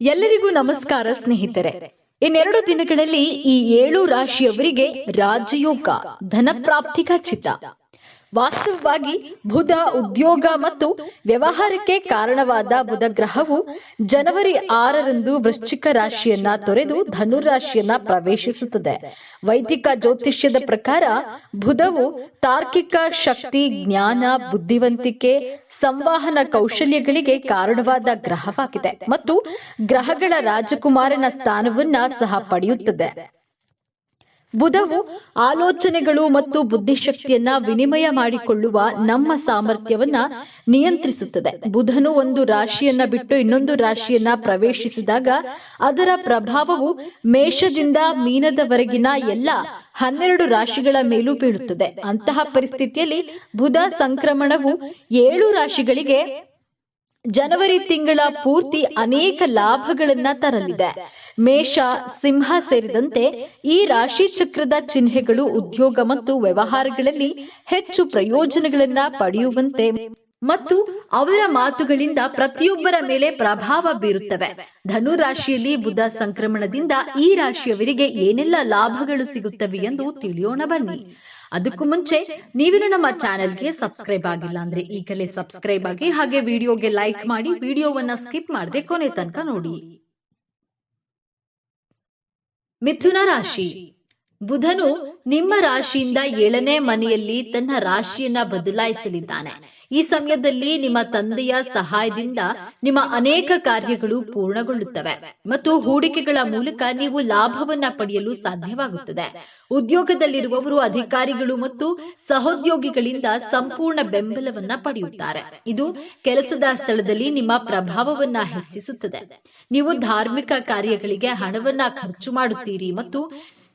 ಎಲ್ಲರಿಗೂ ನಮಸ್ಕಾರ ಸ್ನೇಹಿತರೆ. ಇನ್ನೆರಡು ದಿನಗಳಲ್ಲಿ ಈ ಏಳು ರಾಶಿಯವರಿಗೆ ರಾಜಯೋಗ ಧನ ಪ್ರಾಪ್ತಿ ಖಚಿತ. ವಾಸ್ತವವಾಗಿ ಬುಧ ಉದ್ಯೋಗ ಮತ್ತು ವ್ಯವಹಾರಕ್ಕೆ ಕಾರಣವಾದ ಬುಧ ಗ್ರಹವು ಜನವರಿ ಆರರಂದು ವೃಶ್ಚಿಕ ರಾಶಿಯನ್ನ ತೊರೆದು ಧನುರಾಶಿಯನ್ನ ಪ್ರವೇಶಿಸುತ್ತದೆ. ವೈದಿಕ ಜ್ಯೋತಿಷ್ಯದ ಪ್ರಕಾರ ಬುಧವು ತಾರ್ಕಿಕ ಶಕ್ತಿ, ಜ್ಞಾನ, ಬುದ್ಧಿವಂತಿಕೆ, ಸಂವಹನ ಕೌಶಲ್ಯಗಳಿಗೆ ಕಾರಣವಾದ ಗ್ರಹವಾಗಿದೆ ಮತ್ತು ಗ್ರಹಗಳ ರಾಜಕುಮಾರನ ಸ್ಥಾನವನ್ನ ಸಹ ಪಡೆಯುತ್ತದೆ. ಬುಧವು ಆಲೋಚನೆಗಳು ಮತ್ತು ಬುದ್ಧಿಶಕ್ತಿಯನ್ನ ವಿನಿಮಯ ಮಾಡಿಕೊಳ್ಳುವ ನಮ್ಮ ಸಾಮರ್ಥ್ಯವನ್ನ ನಿಯಂತ್ರಿಸುತ್ತದೆ. ಬುಧನು ಒಂದು ರಾಶಿಯನ್ನ ಬಿಟ್ಟು ಇನ್ನೊಂದು ರಾಶಿಯನ್ನ ಪ್ರವೇಶಿಸಿದಾಗ ಅದರ ಪ್ರಭಾವವು ಮೇಷದಿಂದ ಮೀನದವರೆಗಿನ ಎಲ್ಲ ಹನ್ನೆರಡು ರಾಶಿಗಳ ಮೇಲೂ ಬೀಳುತ್ತದೆ. ಅಂತಹ ಪರಿಸ್ಥಿತಿಯಲ್ಲಿ ಬುಧ ಸಂಕ್ರಮಣವು ಏಳು ರಾಶಿಗಳಿಗೆ ಜನವರಿ ತಿಂಗಳ ಪೂರ್ತಿ ಅನೇಕ ಲಾಭಗಳನ್ನ ತರಲಿದೆ. ಮೇಷ, ಸಿಂಹ ಸೇರಿದಂತೆ ಈ ರಾಶಿ ಚಕ್ರದ ಚಿಹ್ನೆಗಳು ಉದ್ಯೋಗ ಮತ್ತು ವ್ಯವಹಾರಗಳಲ್ಲಿ ಹೆಚ್ಚು ಪ್ರಯೋಜನಗಳನ್ನ ಪಡೆಯುವಂತೆ ಮತ್ತು ಅವರ ಮಾತುಗಳಿಂದ ಪ್ರತಿಯೊಬ್ಬರ ಮೇಲೆ ಪ್ರಭಾವ ಬೀರುತ್ತವೆ. ಧನು ರಾಶಿಯಲ್ಲಿ ಬುಧ ಸಂಕ್ರಮಣದಿಂದ ಈ ರಾಶಿಯವರಿಗೆ ಏನೆಲ್ಲ ಲಾಭಗಳು ಸಿಗುತ್ತವೆ ಎಂದು ತಿಳಿಯೋಣ ಬನ್ನಿ. ಅದಕ್ಕೂ ಮುಂಚೆ ನೀವಿನ ನಮ್ಮ ಚಾನೆಲ್ಗೆ ಸಬ್ಸ್ಕ್ರೈಬ್ ಆಗಿಲ್ಲ ಅಂದ್ರೆ ಈಗಲೇ ಸಬ್ಸ್ಕ್ರೈಬ್ ಆಗಿ ಹಾಗೆ ವಿಡಿಯೋಗೆ ಲೈಕ್ ಮಾಡಿ ವಿಡಿಯೋವನ್ನ ಸ್ಕಿಪ್ ಮಾಡದೆ ಕೊನೆ ತನಕ ನೋಡಿ. ಮಿಥುನ ರಾಶಿ. ಬುಧನು ನಿಮ್ಮ ರಾಶಿಯಿಂದ ಏಳನೇ ಮನೆಯಲ್ಲಿ ತನ್ನ ರಾಶಿಯನ್ನ ಬದಲಾಯಿಸಲಿದ್ದಾನೆ. ಈ ಸಮಯದಲ್ಲಿ ನಿಮ್ಮ ತಂದೆಯ ಸಹಾಯದಿಂದ ನಿಮ್ಮ ಅನೇಕ ಕಾರ್ಯಗಳು ಪೂರ್ಣಗೊಳ್ಳುತ್ತವೆ ಮತ್ತು ಹೂಡಿಕೆಗಳ ಮೂಲಕ ನೀವು ಲಾಭವನ್ನ ಪಡೆಯಲು ಸಾಧ್ಯವಾಗುತ್ತದೆ. ಉದ್ಯೋಗದಲ್ಲಿರುವವರು ಅಧಿಕಾರಿಗಳು ಮತ್ತು ಸಹೋದ್ಯೋಗಿಗಳಿಂದ ಸಂಪೂರ್ಣ ಬೆಂಬಲವನ್ನ ಪಡೆಯುತ್ತಾರೆ. ಇದು ಕೆಲಸದ ಸ್ಥಳದಲ್ಲಿ ನಿಮ್ಮ ಪ್ರಭಾವವನ್ನ ಹೆಚ್ಚಿಸುತ್ತದೆ. ನೀವು ಧಾರ್ಮಿಕ ಕಾರ್ಯಗಳಿಗೆ ಹಣವನ್ನ ಖರ್ಚು ಮಾಡುತ್ತೀರಿ ಮತ್ತು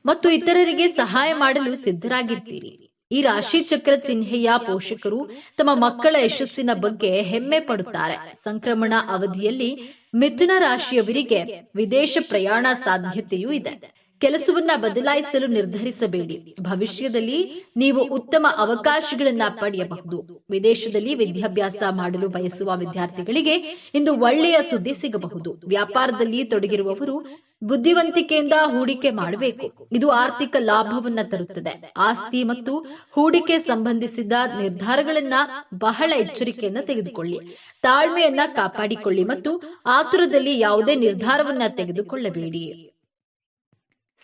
ಮತ್ತು ಇತರರಿಗೆ ಸಹಾಯ ಮಾಡಲು ಸಿದ್ಧರಾಗಿರ್ತೀರಿ. ಈ ರಾಶಿ ಚಕ್ರ ಚಿಹ್ನೆಯ ಪೋಷಕರು ತಮ್ಮ ಮಕ್ಕಳ ಯಶಸ್ಸಿನ ಬಗ್ಗೆ ಹೆಮ್ಮೆ ಪಡುತ್ತಾರೆ. ಸಂಕ್ರಮಣ ಅವಧಿಯಲ್ಲಿ ಮಿಥುನ ರಾಶಿಯವರಿಗೆ ವಿದೇಶ ಪ್ರಯಾಣ ಸಾಧ್ಯತೆಯೂ ಇದೆ. ಕೆಲಸವನ್ನ ಬದಲಾಯಿಸಲು ನಿರ್ಧರಿಸಬೇಡಿ. ಭವಿಷ್ಯದಲ್ಲಿ ನೀವು ಉತ್ತಮ ಅವಕಾಶಗಳನ್ನ ಪಡೆಯಬಹುದು. ವಿದೇಶದಲ್ಲಿ ವಿದ್ಯಾಭ್ಯಾಸ ಮಾಡಲು ಬಯಸುವ ವಿದ್ಯಾರ್ಥಿಗಳಿಗೆ ಇಂದು ಒಳ್ಳೆಯ ಸುದ್ದಿ ಸಿಗಬಹುದು. ವ್ಯಾಪಾರದಲ್ಲಿ ತೊಡಗಿರುವವರು ಬುದ್ಧಿವಂತಿಕೆಯಿಂದ ಹೂಡಿಕೆ ಮಾಡಬೇಕು. ಇದು ಆರ್ಥಿಕ ಲಾಭವನ್ನ ತರುತ್ತದೆ. ಆಸ್ತಿ ಮತ್ತು ಹೂಡಿಕೆ ಸಂಬಂಧಿಸಿದ ನಿರ್ಧಾರಗಳನ್ನ ಬಹಳ ಎಚ್ಚರಿಕೆಯಿಂದ ತೆಗೆದುಕೊಳ್ಳಿ. ತಾಳ್ಮೆಯನ್ನ ಕಾಪಾಡಿಕೊಳ್ಳಿ ಮತ್ತು ಆತುರದಲ್ಲಿ ಯಾವುದೇ ನಿರ್ಧಾರವನ್ನ ತೆಗೆದುಕೊಳ್ಳಬೇಡಿ.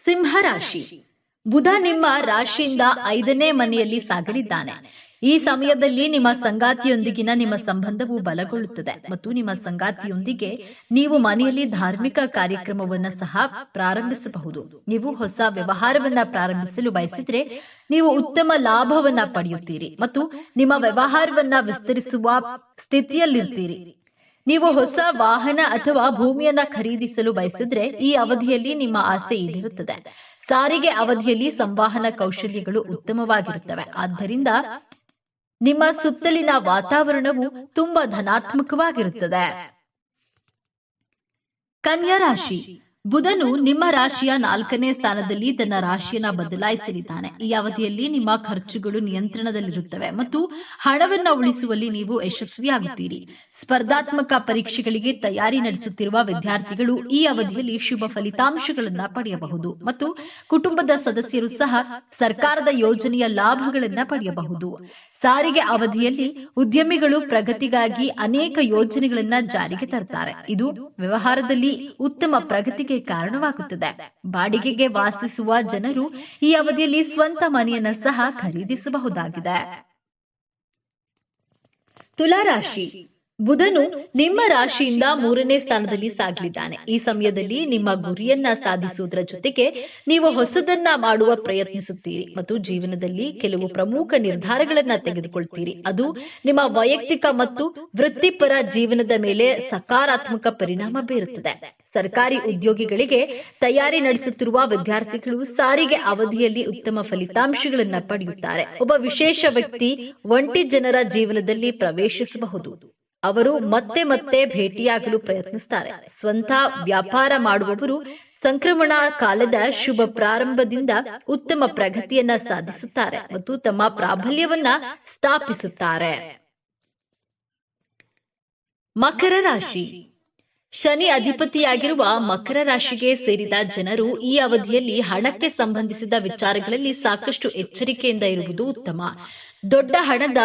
ಸಿಂಹ ರಾಶಿ ಬುಧ ನಿಮ್ಮ ರಾಶಿಯಿಂದ ಐದನೇ ಮನೆಯಲ್ಲಿ ಸಾಗಲಿದ್ದಾನೆ. ಈ ಸಮಯದಲ್ಲಿ ನಿಮ್ಮ ಸಂಗಾತಿಯೊಂದಿಗಿನ ನಿಮ್ಮ ಸಂಬಂಧವು ಬಲಗೊಳ್ಳುತ್ತದೆ. ಮತ್ತು ನಿಮ್ಮ ಸಂಗಾತಿಯೊಂದಿಗೆ ನೀವು ಮನೆಯಲ್ಲಿ ಧಾರ್ಮಿಕ ಕಾರ್ಯಕ್ರಮವನ್ನ ಸಹ ಪ್ರಾರಂಭಿಸಬಹುದು. ನೀವು ಹೊಸ ವ್ಯವಹಾರವನ್ನ ಪ್ರಾರಂಭಿಸಲು ಬಯಸಿದ್ರೆ ನೀವು ಉತ್ತಮ ಲಾಭವನ್ನ ಪಡೆಯುತ್ತೀರಿ. ಮತ್ತು ನಿಮ್ಮ ವ್ಯವಹಾರವನ್ನ ವಿಸ್ತರಿಸುವ ಸ್ಥಿತಿಯಲ್ಲಿರ್ತೀರಿ. ನೀವು ಹೊಸ ವಾಹನ ಅಥವಾ ಭೂಮಿಯನ್ನ ಖರೀದಿಸಲು ಬಯಸಿದ್ರೆ ಈ ಅವಧಿಯಲ್ಲಿ ನಿಮ್ಮ ಆಸೆ ಈಡೇರುತ್ತದೆ. ಸಾರಿಗೆ ಅವಧಿಯಲ್ಲಿ ಸಂವಹನ ಕೌಶಲ್ಯಗಳು ಉತ್ತಮವಾಗಿರುತ್ತವೆ. ಆದ್ದರಿಂದ ನಿಮ್ಮ ಸುತ್ತಲಿನ ವಾತಾವರಣವು ತುಂಬಾ ಧನಾತ್ಮಕವಾಗಿರುತ್ತದೆ. ಕನ್ಯಾ ರಾಶಿ. ಬುಧನು ನಿಮ್ಮ ರಾಶಿಯ ನಾಲ್ಕನೇ ಸ್ಥಾನದಲ್ಲಿ ತನ್ನ ರಾಶಿಯನ್ನ ಬದಲಾಯಿಸಲಿದ್ದಾನೆ. ಈ ಅವಧಿಯಲ್ಲಿ ನಿಮ್ಮ ಖರ್ಚುಗಳು ನಿಯಂತ್ರಣದಲ್ಲಿರುತ್ತವೆ ಮತ್ತು ಹಣವನ್ನ ಉಳಿಸುವಲ್ಲಿ ನೀವು ಯಶಸ್ವಿಯಾಗುತ್ತೀರಿ. ಸ್ಪರ್ಧಾತ್ಮಕ ಪರೀಕ್ಷೆಗಳಿಗೆ ತಯಾರಿ ನಡೆಸುತ್ತಿರುವ ವಿದ್ಯಾರ್ಥಿಗಳು ಈ ಅವಧಿಯಲ್ಲಿ ಶುಭ ಫಲಿತಾಂಶಗಳನ್ನ ಪಡೆಯಬಹುದು ಮತ್ತು ಕುಟುಂಬದ ಸದಸ್ಯರು ಸಹ ಸರ್ಕಾರದ ಯೋಜನೆಯ ಲಾಭಗಳನ್ನ ಪಡೆಯಬಹುದು. ಸಾರಿಗೆ ಅವಧಿಯಲ್ಲಿ ಉದ್ಯಮಿಗಳು ಪ್ರಗತಿಗಾಗಿ ಅನೇಕ ಯೋಜನೆಗಳನ್ನ ಜಾರಿಗೆ ತರ್ತಾರೆ. ಇದು ವ್ಯವಹಾರದಲ್ಲಿ ಉತ್ತಮ ಪ್ರಗತಿಗೆ ಕಾರಣವಾಗುತ್ತದೆ. ಬಾಡಿಗೆಗೆ ವಾಸಿಸುವ ಜನರು ಈ ಅವಧಿಯಲ್ಲಿ ಸ್ವಂತ ಮನೆಯನ್ನ ಸಹ ಖರೀದಿಸಬಹುದಾಗಿದೆ. ತುಲಾರಾಶಿ. ಬುಧನು ನಿಮ್ಮ ರಾಶಿಯಿಂದ ಮೂರನೇ ಸ್ಥಾನದಲ್ಲಿ ಸಾಗಲಿದ್ದಾನೆ. ಈ ಸಮಯದಲ್ಲಿ ನಿಮ್ಮ ಗುರಿಯನ್ನ ಸಾಧಿಸುವುದರ ಜೊತೆಗೆ ನೀವು ಹೊಸದನ್ನ ಮಾಡುವ ಪ್ರಯತ್ನಿಸುತ್ತೀರಿ ಮತ್ತು ಜೀವನದಲ್ಲಿ ಕೆಲವು ಪ್ರಮುಖ ನಿರ್ಧಾರಗಳನ್ನ ತೆಗೆದುಕೊಳ್ತೀರಿ. ಅದು ನಿಮ್ಮ ವೈಯಕ್ತಿಕ ಮತ್ತು ವೃತ್ತಿಪರ ಜೀವನದ ಮೇಲೆ ಸಕಾರಾತ್ಮಕ ಪರಿಣಾಮ ಬೀರುತ್ತದೆ. ಸರ್ಕಾರಿ ಉದ್ಯೋಗಿಗಳಿಗೆ ತಯಾರಿ ನಡೆಸುತ್ತಿರುವ ವಿದ್ಯಾರ್ಥಿಗಳು ಸಾರಿಗೆ ಅವಧಿಯಲ್ಲಿ ಉತ್ತಮ ಫಲಿತಾಂಶಗಳನ್ನ ಪಡೆಯುತ್ತಾರೆ. ಒಬ್ಬ ವಿಶೇಷ ವ್ಯಕ್ತಿ ಒಂಟಿ ಜನರ ಜೀವನದಲ್ಲಿ ಪ್ರವೇಶಿಸಬಹುದು. ಅವರು ಮತ್ತೆ ಮತ್ತೆ ಭೇಟಿಯಾಗಲು ಪ್ರಯತ್ನಿಸುತ್ತಾರೆ ಸ್ವಂತ ವ್ಯಾಪಾರ ಮಾಡುವವರು ಸಂಕ್ರಮಣ ಕಾಲದ ಶುಭ ಪ್ರಾರಂಭದಿಂದ ಉತ್ತಮ ಪ್ರಗತಿಯನ್ನ ಸಾಧಿಸುತ್ತಾರೆ ಮತ್ತು ತಮ್ಮ ಪ್ರಾಬಲ್ಯವನ್ನ ಸ್ಥಾಪಿಸುತ್ತಾರೆ. ಮಕರ ರಾಶಿ. ಶನಿ ಅಧಿಪತಿಯಾಗಿರುವ ಮಕರ ರಾಶಿಗೆ ಸೇರಿದ ಜನರು ಈ ಅವಧಿಯಲ್ಲಿ ಹಣಕ್ಕೆ ಸಂಬಂಧಿಸಿದ ವಿಚಾರಗಳಲ್ಲಿ ಸಾಕಷ್ಟು ಎಚ್ಚರಿಕೆಯಿಂದ ಇರುವುದು ಉತ್ತಮ. ದೊಡ್ಡ ಹಣದ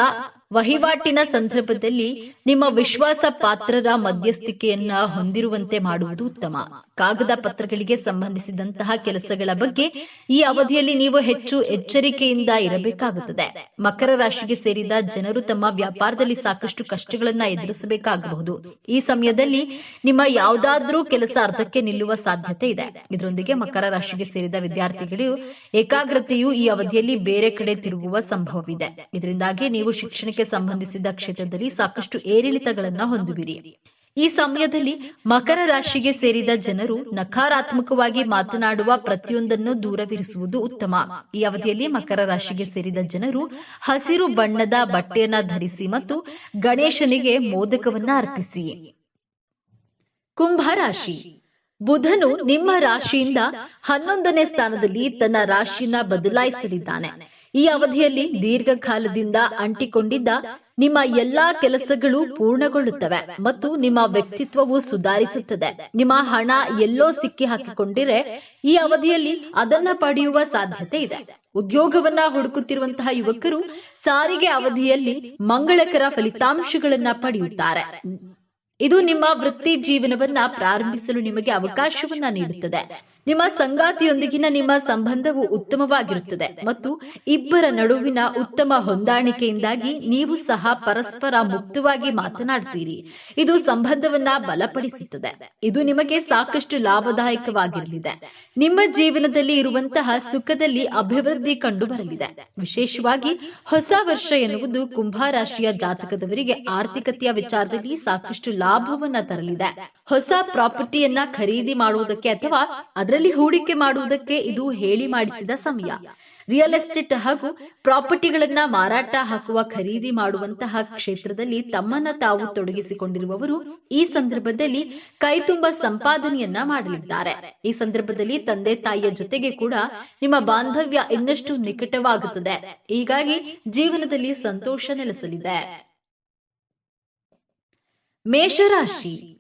ವಹಿವಾಟಿನ ಸಂದರ್ಭದಲ್ಲಿ ನಿಮ್ಮ ವಿಶ್ವಾಸ ಪಾತ್ರರ ಮಧ್ಯಸ್ಥಿಕೆಯನ್ನ ಹೊಂದಿರುವಂತೆ ಮಾಡುವುದು ಉತ್ತಮ. ಕಾಗದ ಪತ್ರಗಳಿಗೆ ಸಂಬಂಧಿಸಿದಂತಹ ಕೆಲಸಗಳ ಬಗ್ಗೆ ಈ ಅವಧಿಯಲ್ಲಿ ನೀವು ಹೆಚ್ಚು ಎಚ್ಚರಿಕೆಯಿಂದ ಇರಬೇಕಾಗುತ್ತದೆ. ಮಕರ ರಾಶಿಗೆ ಸೇರಿದ ಜನರು ತಮ್ಮ ವ್ಯಾಪಾರದಲ್ಲಿ ಸಾಕಷ್ಟು ಕಷ್ಟಗಳನ್ನ ಎದುರಿಸಬೇಕಾಗಬಹುದು. ಈ ಸಮಯದಲ್ಲಿ ನಿಮ್ಮ ಯಾವುದಾದ್ರೂ ಕೆಲಸ ಅರ್ಧಕ್ಕೆ ನಿಲ್ಲುವ ಸಾಧ್ಯತೆ ಇದೆ. ಇದರೊಂದಿಗೆ ಮಕರ ರಾಶಿಗೆ ಸೇರಿದ ವಿದ್ಯಾರ್ಥಿಗಳು ಏಕಾಗ್ರತೆಯು ಈ ಅವಧಿಯಲ್ಲಿ ಬೇರೆ ಕಡೆ ತಿರುಗುವ ಸಂಭವವಿದೆ. ಇದರಿಂದಾಗಿ ನೀವು ಶಿಕ್ಷಣಕ್ಕೆ ಸಂಬಂಧಿಸಿದ ಕ್ಷೇತ್ರದಲ್ಲಿ ಸಾಕಷ್ಟು ಏರಿಳಿತಗಳನ್ನ ಹೊಂದುವಿರಿ. ಈ ಸಮಯದಲ್ಲಿ ಮಕರ ರಾಶಿಗೆ ಸೇರಿದ ಜನರು ನಕಾರಾತ್ಮಕವಾಗಿ ಮಾತನಾಡುವ ಪ್ರತಿಯೊಂದನ್ನು ದೂರವಿರಿಸುವುದು ಉತ್ತಮ. ಈ ಅವಧಿಯಲ್ಲಿ ಮಕರ ರಾಶಿಗೆ ಸೇರಿದ ಜನರು ಹಸಿರು ಬಣ್ಣದ ಬಟ್ಟೆಯನ್ನ ಧರಿಸಿ ಮತ್ತು ಗಣೇಶನಿಗೆ ಮೋದಕವನ್ನ ಅರ್ಪಿಸಿ. ಕುಂಭ ರಾಶಿ. ಬುಧನು ನಿಮ್ಮ ರಾಶಿಯಿಂದ ಹನ್ನೊಂದನೇ ಸ್ಥಾನದಲ್ಲಿ ತನ್ನ ರಾಶಿಯನ್ನ ಬದಲಾಯಿಸಲಿದ್ದಾನೆ. ಈ ಅವಧಿಯಲ್ಲಿ ದೀರ್ಘಕಾಲದಿಂದ ಅಂಟಿಕೊಂಡಿದ್ದ ನಿಮ್ಮ ಎಲ್ಲಾ ಕೆಲಸಗಳು ಪೂರ್ಣಗೊಳ್ಳುತ್ತವೆ ಮತ್ತು ನಿಮ್ಮ ವ್ಯಕ್ತಿತ್ವವು ಸುಧಾರಿಸುತ್ತದೆ. ನಿಮ್ಮ ಹಣ ಎಲ್ಲೋ ಸಿಕ್ಕಿ ಹಾಕಿಕೊಂಡಿರೆ ಈ ಅವಧಿಯಲ್ಲಿ ಅದನ್ನ ಪಡೆಯುವ ಸಾಧ್ಯತೆ ಇದೆ. ಉದ್ಯೋಗವನ್ನ ಹುಡುಕುತ್ತಿರುವಂತಹ ಯುವಕರು ಸಾರಿಗೆ ಅವಧಿಯಲ್ಲಿ ಮಂಗಳಕರ ಫಲಿತಾಂಶಗಳನ್ನ ಪಡೆಯುತ್ತಾರೆ. ಇದು ನಿಮ್ಮ ವೃತ್ತಿ ಜೀವನವನ್ನ ಪ್ರಾರಂಭಿಸಲು ನಿಮಗೆ ಅವಕಾಶವನ್ನ ನೀಡುತ್ತದೆ. ನಿಮ್ಮ ಸಂಗಾತಿಯೊಂದಿಗಿನ ನಿಮ್ಮ ಸಂಬಂಧವು ಉತ್ತಮವಾಗಿರುತ್ತದೆ ಮತ್ತು ಇಬ್ಬರ ನಡುವಿನ ಉತ್ತಮ ಹೊಂದಾಣಿಕೆಯಿಂದಾಗಿ ನೀವು ಸಹ ಪರಸ್ಪರ ಮುಕ್ತವಾಗಿ ಮಾತನಾಡ್ತೀರಿ. ಇದು ಸಂಬಂಧವನ್ನ ಬಲಪಡಿಸುತ್ತದೆ. ಇದು ನಿಮಗೆ ಸಾಕಷ್ಟು ಲಾಭದಾಯಕವಾಗಿರಲಿದೆ. ನಿಮ್ಮ ಜೀವನದಲ್ಲಿ ಇರುವಂತಹ ಸುಖದಲ್ಲಿ ಅಭಿವೃದ್ಧಿ ಕಂಡು ಬರಲಿದೆ ವಿಶೇಷವಾಗಿ ಹೊಸ ವರ್ಷ ಎನ್ನುವುದು ಕುಂಭ ರಾಶಿಯ ಜಾತಕದವರಿಗೆ ಆರ್ಥಿಕತೆಯ ವಿಚಾರದಲ್ಲಿ ಸಾಕಷ್ಟು ಲಾಭವನ್ನ ತರಲಿದೆ. ಹೊಸ ಪ್ರಾಪರ್ಟಿಯನ್ನ ಖರೀದಿ ಮಾಡುವುದಕ್ಕೆ ಅಥವಾ ಅದರಲ್ಲಿ ಹೂಡಿಕೆ ಮಾಡುವುದಕ್ಕೆ ಇದು ಹೇಳಿ ಮಾಡಿಸಿದ ಸಮಯ. ರಿಯಲ್ ಎಸ್ಟೇಟ್ ಹಾಗೂ ಪ್ರಾಪರ್ಟಿಗಳನ್ನ ಮಾರಾಟ ಹಾಕುವ ಖರೀದಿ ಮಾಡುವಂತಹ ಕ್ಷೇತ್ರದಲ್ಲಿ ತಮ್ಮನ್ನ ತಾವು ತೊಡಗಿಸಿಕೊಂಡಿರುವವರು ಈ ಸಂದರ್ಭದಲ್ಲಿ ಕೈತುಂಬ ಸಂಪಾದನೆಯನ್ನ ಮಾಡಲಿದ್ದಾರೆ. ಈ ಸಂದರ್ಭದಲ್ಲಿ ತಂದೆ ತಾಯಿಯ ಜೊತೆಗೆ ಕೂಡ ನಿಮ್ಮ ಬಾಂಧವ್ಯ ಇನ್ನಷ್ಟು ನಿಕಟವಾಗುತ್ತದೆ. ಹೀಗಾಗಿ ಜೀವನದಲ್ಲಿ ಸಂತೋಷ ನೆಲೆಸಲಿದೆ. ಮೇಷರಾಶಿ.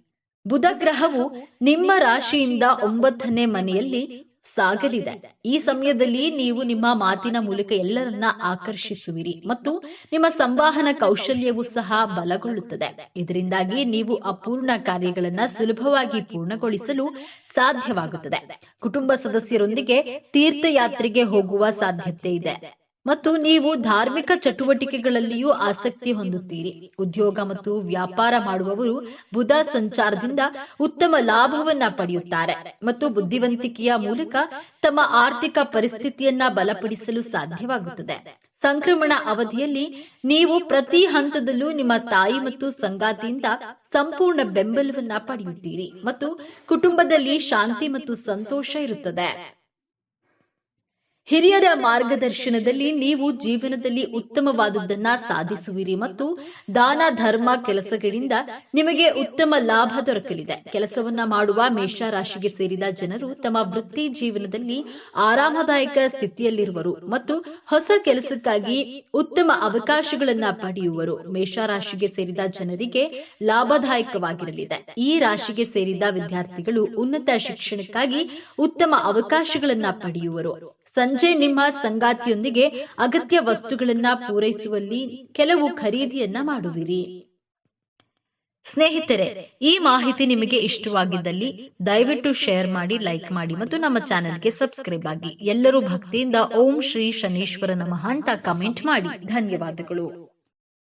ಬುಧ ಗ್ರಹವು ನಿಮ್ಮ ರಾಶಿಯಿಂದ ಒಂಬತ್ತನೇ ಮನೆಯಲ್ಲಿ ಸಾಗಲಿದೆ. ಈ ಸಮಯದಲ್ಲಿ ನೀವು ನಿಮ್ಮ ಮಾತಿನ ಮೂಲಕ ಎಲ್ಲರನ್ನ ಆಕರ್ಷಿಸುವಿರಿ ಮತ್ತು ನಿಮ್ಮ ಸಂವಹನ ಕೌಶಲ್ಯವು ಸಹ ಬಲಗೊಳ್ಳುತ್ತದೆ. ಇದರಿಂದಾಗಿ ನೀವು ಅಪೂರ್ಣ ಕಾರ್ಯಗಳನ್ನ ಸುಲಭವಾಗಿ ಪೂರ್ಣಗೊಳಿಸಲು ಸಾಧ್ಯವಾಗುತ್ತದೆ. ಕುಟುಂಬ ಸದಸ್ಯರೊಂದಿಗೆ ತೀರ್ಥಯಾತ್ರೆಗೆ ಹೋಗುವ ಸಾಧ್ಯತೆ ಇದೆ. ಮತ್ತು ನೀವು ಧಾರ್ಮಿಕ ಚಟುವಟಿಕೆಗಳಲ್ಲಿಯೂ ಆಸಕ್ತಿ ಹೊಂದುತ್ತೀರಿ. ಉದ್ಯೋಗ ಮತ್ತು ವ್ಯಾಪಾರ ಮಾಡುವವರು ಬುಧ ಸಂಚಾರದಿಂದ ಉತ್ತಮ ಲಾಭವನ್ನ ಪಡೆಯುತ್ತಾರೆ ಮತ್ತು ಬುದ್ಧಿವಂತಿಕೆಯ ಮೂಲಕ ತಮ್ಮ ಆರ್ಥಿಕ ಪರಿಸ್ಥಿತಿಯನ್ನ ಬಲಪಡಿಸಲು ಸಾಧ್ಯವಾಗುತ್ತದೆ. ಸಂಕ್ರಮಣ ಅವಧಿಯಲ್ಲಿ ನೀವು ಪ್ರತಿ ಹಂತದಲ್ಲೂ ನಿಮ್ಮ ತಾಯಿ ಮತ್ತು ಸಂಗಾತಿಯಿಂದ ಸಂಪೂರ್ಣ ಬೆಂಬಲವನ್ನ ಪಡೆಯುತ್ತೀರಿ ಮತ್ತು ಕುಟುಂಬದಲ್ಲಿ ಶಾಂತಿ ಮತ್ತು ಸಂತೋಷ ಇರುತ್ತದೆ. ಹಿರಿಯರ ಮಾರ್ಗದರ್ಶನದಲ್ಲಿ ನೀವು ಜೀವನದಲ್ಲಿ ಉತ್ತಮವಾದುದನ್ನ ಸಾಧಿಸುವಿರಿ ಮತ್ತು ದಾನ ಧರ್ಮ ಕೆಲಸಗಳಿಂದ ನಿಮಗೆ ಉತ್ತಮ ಲಾಭ ದೊರಕಲಿದೆ. ಕೆಲಸವನ್ನ ಮಾಡುವ ಮೇಷರಾಶಿಗೆ ಸೇರಿದ ಜನರು ತಮ್ಮ ವೃತ್ತಿ ಜೀವನದಲ್ಲಿ ಆರಾಮದಾಯಕ ಸ್ಥಿತಿಯಲ್ಲಿರುವರು ಮತ್ತು ಹೊಸ ಕೆಲಸಕ್ಕಾಗಿ ಉತ್ತಮ ಅವಕಾಶಗಳನ್ನ ಪಡೆಯುವರು. ಮೇಷರಾಶಿಗೆ ಸೇರಿದ ಜನರಿಗೆ ಲಾಭದಾಯಕವಾಗಿರಲಿದೆ. ಈ ರಾಶಿಗೆ ಸೇರಿದ ವಿದ್ಯಾರ್ಥಿಗಳು ಉನ್ನತ ಶಿಕ್ಷಣಕ್ಕಾಗಿ ಉತ್ತಮ ಅವಕಾಶಗಳನ್ನ ಪಡೆಯುವರು. ಸಂಜೆ ನಿಮ್ಮ ಸಂಗಾತಿಯೊಂದಿಗೆ ಅಗತ್ಯ ವಸ್ತುಗಳನ್ನ ಪೂರೈಸುವಲ್ಲಿ ಕೆಲವು ಖರೀದಿಯನ್ನ ಮಾಡುವಿರಿ. ಸ್ನೇಹಿತರೆ, ಈ ಮಾಹಿತಿ ನಿಮಗೆ ಇಷ್ಟವಾಗಿದ್ದಲ್ಲಿ ದಯವಿಟ್ಟು ಶೇರ್ ಮಾಡಿ, ಲೈಕ್ ಮಾಡಿ ಮತ್ತು ನಮ್ಮ ಚಾನೆಲ್ಗೆ ಸಬ್ಸ್ಕ್ರೈಬ್ ಆಗಿ. ಎಲ್ಲರೂ ಭಕ್ತಿಯಿಂದ ಓಂ ಶ್ರೀ ಶನೀಶ್ವರ ನಮಃ ಅಂತ ಕಮೆಂಟ್ ಮಾಡಿ. ಧನ್ಯವಾದಗಳು.